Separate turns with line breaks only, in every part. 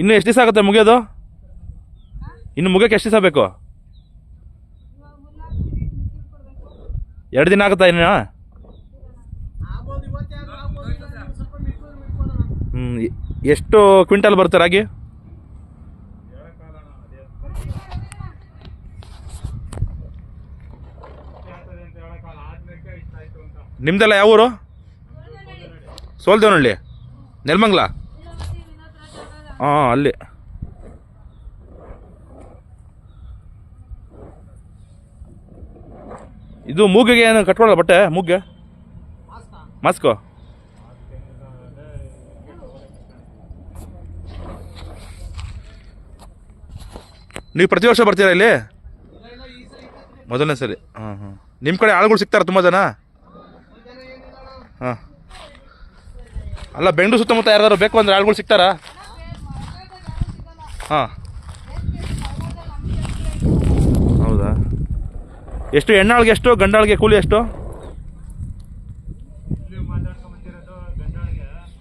ಇನ್ನು ಎಷ್ಟು ದಿವಸ ಆಗುತ್ತೆ ಮುಗಿಯೋದು? ಇನ್ನು ಮುಗಿಯೋಕೆ ಎಷ್ಟು ದಿವಸ ಬೇಕು? ಎರಡು ದಿನ ಆಗುತ್ತಾ ಇನ್ನು? ಹ್ಞೂ ಎಷ್ಟು ಕ್ವಿಂಟಲ್ ಬರುತ್ತೆ ರಾಗಿ? ನಿಮ್ದೆಲ್ಲ ಯಾವ ಊರು? ಸೋಲ್ದೇವನಹಳ್ಳಿ. ನೆಲಮಂಗ್ಲ? ಹಾಂ ಅಲ್ಲಿ. ಇದು ಮೂಗಿಗೆ ಏನು ಕಟ್ಕೊಳ್ಳಲ್ಲ ಬಟ್ಟೆ, ಮೂಗ್ಗೆ? ಮಾಸ್ಕು? ನೀವು ಪ್ರತಿ ವರ್ಷ ಬರ್ತೀರಾ ಇಲ್ಲಿ? ಮೊದಲನೇ ಸರಿ. ಹಾಂ ಹಾಂ. ನಿಮ್ಮ ಕಡೆ ಆಳುಗಳು ಸಿಗ್ತಾರೆ ತುಂಬ ಜನ? ಹಾಂ. ಅಲ್ಲ, ಬೆಂಗಳೂರು ಸುತ್ತಮುತ್ತ ಯಾರಾದ್ರು ಬೇಕು ಅಂದರೆ ಆಳುಗಳು ಸಿಗ್ತಾರಾ? ಹಾಂ. ಹೌದಾ? ಎಷ್ಟು ಹೆಣ್ಣಾಳಿಗೆ ಎಷ್ಟು ಗಂಡಾಳಿಗೆ ಕೂಲಿ ಎಷ್ಟು?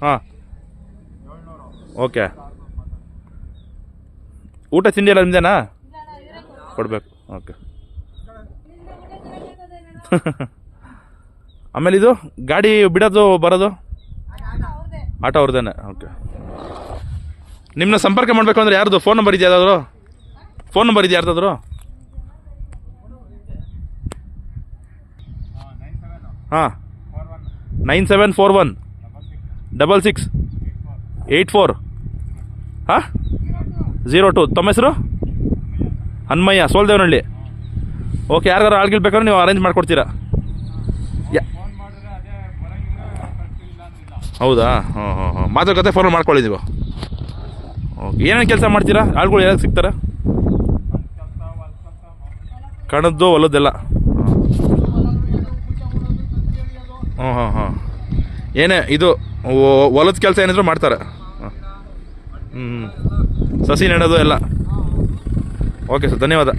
ಹಾಂ. ಓಕೆ. ಊಟ ತಿಂಡಿ ಎಲ್ಲ ನಿಮ್ದೇನಾ? ಕೊಡಬೇಕು. ಓಕೆ. ಆಮೇಲೆ ಇದು ಗಾಡಿ ಬಿಡೋದು ಬರೋದು? ಆಟೋ ಅವ್ರದ್ದೇನೆ. ಓಕೆ. ನಿಮ್ಮನ್ನ ಸಂಪರ್ಕ ಮಾಡಬೇಕು ಅಂದರೆ ಯಾರ್ದು? ಫೋನ್ ನಂಬರ್ ಇದೆಯಾ ಯಾವ್ದಾದ್ರು? ಫೋನ್ ನಂಬರ್ ಇದೆಯಾ ಯಾರ್ದಾದ್ರು? ಹಾಂ. Nine seven four one. Double six. Eight four. ಹಾಂ? Zero two. ತಮ್ಮ ಹೆಸರು? ಹನ್ಮಯ್ಯ. ಸೋಲ್ದೇವನಹಳ್ಳಿ. ಓಕೆ, ಯಾರಿಗಾರು ಆಳ್ಗಿಲ್ ಬೇಕಾದ್ರೆ ನೀವು ಅರೇಂಜ್ ಮಾಡಿಕೊಡ್ತೀರಾ? ಹೌದಾ? ಹಾಂ ಹಾಂ ಹಾಂ ಮಾತುಕತೆ ಫೋನ್ ಮಾಡ್ಕೊಳ್ಳಿ ನೀವು. ಏನೇನು ಕೆಲಸ ಮಾಡ್ತೀರಾ? ಆಳುಗಳು ಯಾರು ಸಿಗ್ತಾರ? ಕಣದ್ದು ಹೊಲದ್ದೆಲ್ಲ. ಹ್ಞೂ ಹಾಂ ಹಾಂ ಏನೇ, ಇದು ಹೊಲದ ಕೆಲಸ ಏನಿದ್ರು ಮಾಡ್ತಾರೆ. ಹ್ಞೂ ಸಸಿ ನೆಡೋದು ಎಲ್ಲ. ಓಕೆ ಸರ್, ಧನ್ಯವಾದ.